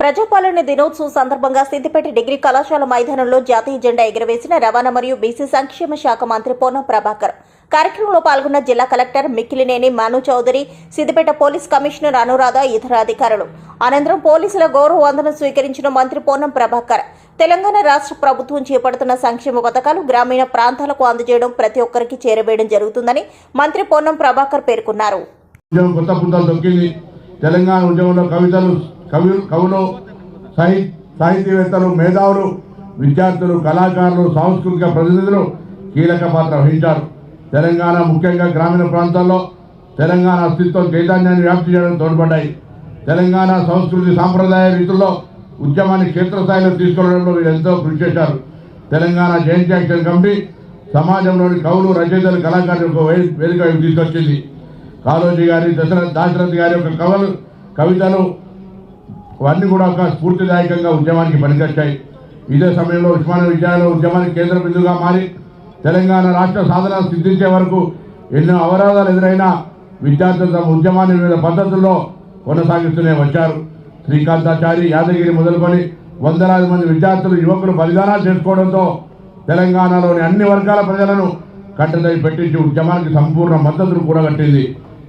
ప్రజాపాలన దినోత్సవం సందర్భంగా సిద్దిపేట డిగ్రీ కళాశాల మైదానంలో జాతీయ జెండా ఎగురవేసిన రవాణా మరియు బీసీ సంక్షేమ శాఖ మంత్రి పొన్నం ప్రభాకర్. కార్యక్రమంలో పాల్గొన్న జిల్లా collector Mikkilineni Manu Choudhary Siddipet police commissioner Anuradha ఇతర అధికారులు. అనంతరం పోలీసుల గౌరవ వందనం స్వీకరించిన మంత్రి పొన్నం ప్రభాకర్. తెలంగాణ రాష్ట్ర ప్రభుత్వం చేపడుతున్న సంక్షేమ పథకాలు గ్రామీణ ప్రాంతాలకు అందజేయడం ప్రతి ఒక్కరికి చేరవేయడం జరుగుతుందని మంత్రి పొన్నం ప్రభాకర్ పేర్కొన్నారు. తెలంగాణ ఉద్యమంలో కవితలు కవి కవులు సాహి సాహితీవేత్తలు మేధావులు విద్యార్థులు కళాకారులు సాంస్కృతిక ప్రతినిధులు కీలక పాత్ర వహించారు. తెలంగాణ ముఖ్యంగా గ్రామీణ ప్రాంతాల్లో తెలంగాణ అస్తిత్వం చైతన్యాన్ని వ్యాప్తి చేయడం తోడ్పడ్డాయి. తెలంగాణ సంస్కృతి సాంప్రదాయ రీతుల్లో ఉద్యమాన్ని క్షేత్రస్థాయిలో తీసుకెళ్ళడంలో వీరు ఎంతో కృషి చేశారు. తెలంగాణ జయంతి యాక్షన్ కమిటీ సమాజంలోని కవులు రచయితలు కళాకారులు వే- వేదిక తీసుకొచ్చింది. కాలోజీ గారి దశరథ్ దాశరథ్ గారి యొక్క కవలు కవితలు అవన్నీ కూడా ఒక స్ఫూర్తిదాయకంగా ఉద్యమానికి పనికొచ్చాయి. ఇదే సమయంలో ఉస్మానియా విద్యాలయంలో ఉద్యమానికి కేంద్ర బిందుగా మారి తెలంగాణ రాష్ట్ర సాధన సిద్ధించే వరకు ఎన్నో అవరోధాలు ఎదురైనా విద్యార్థులు తమ ఉద్యమాన్ని వివిధ పద్ధతుల్లో కొనసాగిస్తూనే వచ్చారు. శ్రీకాంతాచారి యాదగిరి మొదలుకొని వందలాది మంది విద్యార్థులు యువకులు బలిదానాలు చేసుకోవడంతో తెలంగాణలోని అన్ని వర్గాల ప్రజలను కట్టదై పెట్టించి ఉద్యమానికి సంపూర్ణ మద్దతును కూడగట్టింది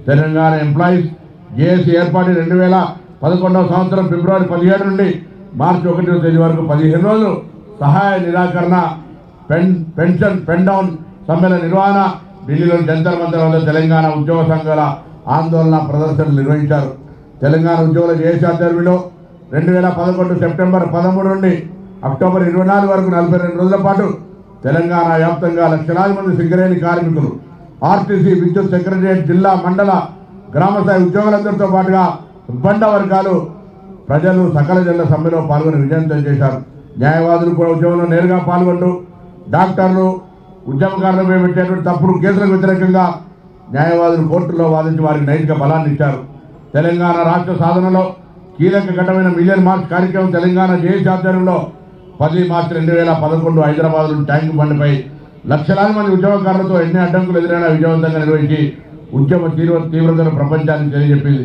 తెలంగాణ ఎంప్లాయీస్. జేఏసీ ఏర్పాటు రెండు వేల పదకొండవ సంవత్సరం ఫిబ్రవరి పదిహేడు నుండి మార్చి ఒకటో తేదీ వరకు పదిహేను రోజులు సహాయ నిరాకరణ పెన్ పెన్షన్ పెన్ డౌన్ సమ్మెల నిర్వహణ ఢిల్లీలోని జంతర్ మంతర్ వద్ద తెలంగాణ ఉద్యోగ సంఘాల ఆందోళన ప్రదర్శనలు నిర్వహించారు. తెలంగాణ ఉద్యోగుల జేఏసీ ఆధ్వర్యంలో రెండు వేల పదకొండు సెప్టెంబర్ పదమూడు నుండి అక్టోబర్ ఇరవై నాలుగు వరకు నలభై రెండు రోజుల పాటు తెలంగాణ వ్యాప్తంగా లక్షలాది మంది సింగరేణి కార్మికులు ఆర్టీసీ విద్యుత్ సెక్రటరియట్ జిల్లా మండల గ్రామ స్థాయి ఉద్యోగులందరితో పాటుగా ఉబ్బండ వర్గాలు ప్రజలు సకల జిల్లా సమ్మెలో పాల్గొని విజయవంతం చేశారు. న్యాయవాదులు కూడా ఉద్యమంలో నేరుగా పాల్గొంటూ డాక్టర్లు ఉద్యమకారులపై పెట్టేటువంటి తప్పుడు కేసులకు వ్యతిరేకంగా న్యాయవాదులు కోర్టులో వాదించి వారికి నైతిక బలాన్ని ఇచ్చారు. తెలంగాణ రాష్ట్ర సాధనలో కీలక ఘటమైన మిలియన్ మార్చ్ కార్యక్రమం తెలంగాణ జేఏసీ ఆధ్వర్యంలో పది మార్చ్ రెండు వేల పదకొండు హైదరాబాద్లోని ట్యాంక్ బండిపై లక్షలాది మంది ఉద్యమకారులతో ఎన్ని అడ్డంకులు ఎదురైనా విజయవంతంగా నిర్వహించి ఉద్యమ తీవ్ర తీవ్రతను ప్రపంచానికి తెలియజెప్పింది.